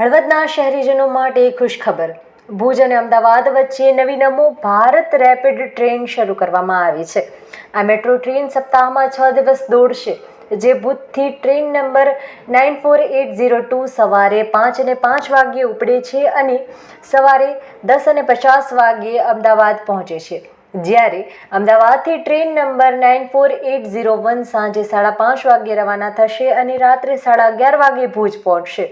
હળવદના શહેરીજનો માટે ખુશખબર. ભુજ અને અમદાવાદ વચ્ચે નવી નમો ભારત રેપિડ ટ્રેન શરૂ કરવામાં આવી છે. આ મેટ્રો ટ્રેન સપ્તાહમાં છ દિવસ દોડશે, જે ભુજથી train number nine four eight zero two સવારે પાંચ અને પાંચ વાગ્યે ઉપડે છે અને સવારે દસ અને પચાસ વાગ્યે અમદાવાદ પહોંચે છે. જ્યારે અમદાવાદથી train number nine four eight zero one સાંજે સાડા પાંચ વાગ્યે રવાના થશે અને રાત્રે સાડા અગિયાર વાગ્યે ભુજ પહોંચશે.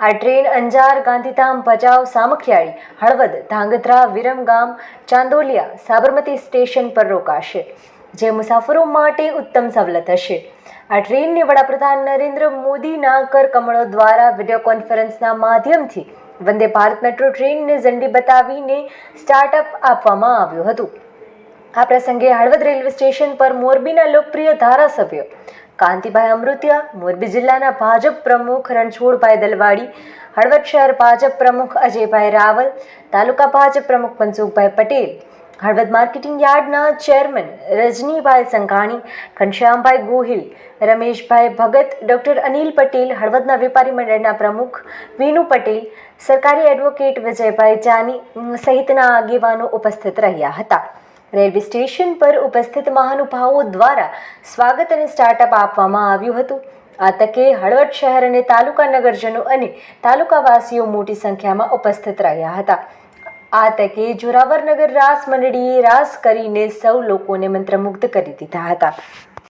આ ટ્રેન અંજાર, ગાંધીધામ, ભચાઉ, સામખિયાળી, હળવદ, ધાંગધ્રા, વિરમગામ, ચાંદોલિયા, સાબરમતી સ્ટેશન પર રોકાશે, જે મુસાફરો માટે ઉત્તમ સવલત હશે. આ ટ્રેનને વડાપ્રધાન નરેન્દ્ર મોદીના કરકમળો દ્વારા વીડિયો કોન્ફરન્સના માધ્યમથી વંદે ભારત મેટ્રો ટ્રેનને ઝંડી બતાવીને સ્ટાર્ટઅપ આપવામાં આવ્યું હતું. આ પ્રસંગે હળવદ રેલવે સ્ટેશન પર મોરબીના લોકપ્રિય ધારાસભ્ય કાંતિભાઈ અમૃતિયા, મોરબી જિલ્લાના ભાજપ પ્રમુખ રણછોડભાઈ દલવાડી, હળવદ શહેર ભાજપ પ્રમુખ અજયભાઈ રાવલ, તાલુકા ભાજપ પ્રમુખ મનસુખભાઈ પટેલ, હળવદ માર્કેટિંગ યાર્ડના ચેરમેન રજનીભાઈ સંઘાણી, ઘનશ્યામભાઈ ગોહિલ, રમેશભાઈ ભગત, ડૉક્ટર અનિલ પટેલ, હળવદના વેપારી મંડળના પ્રમુખ વિનુ પટેલ, સરકારી એડવોકેટ વિજયભાઈ જાની સહિતના આગેવાનો ઉપસ્થિત રહ્યા હતા. રેલવે સ્ટેશન પર ઉપસ્થિત મહાનુભાવો દ્વારા સ્વાગત અને સ્ટાર્ટઅપ આપવામાં આવ્યું હતું. આ તકે હળવદ શહેર અને તાલુકા નગરજનો અને તાલુકાવાસીઓ મોટી સંખ્યામાં ઉપસ્થિત રહ્યા હતા. આ તકે જોરાવરનગર રાસ મંડળીએ રાસ કરીને સૌ લોકોને મંત્રમુગ્ધ કરી દીધા હતા.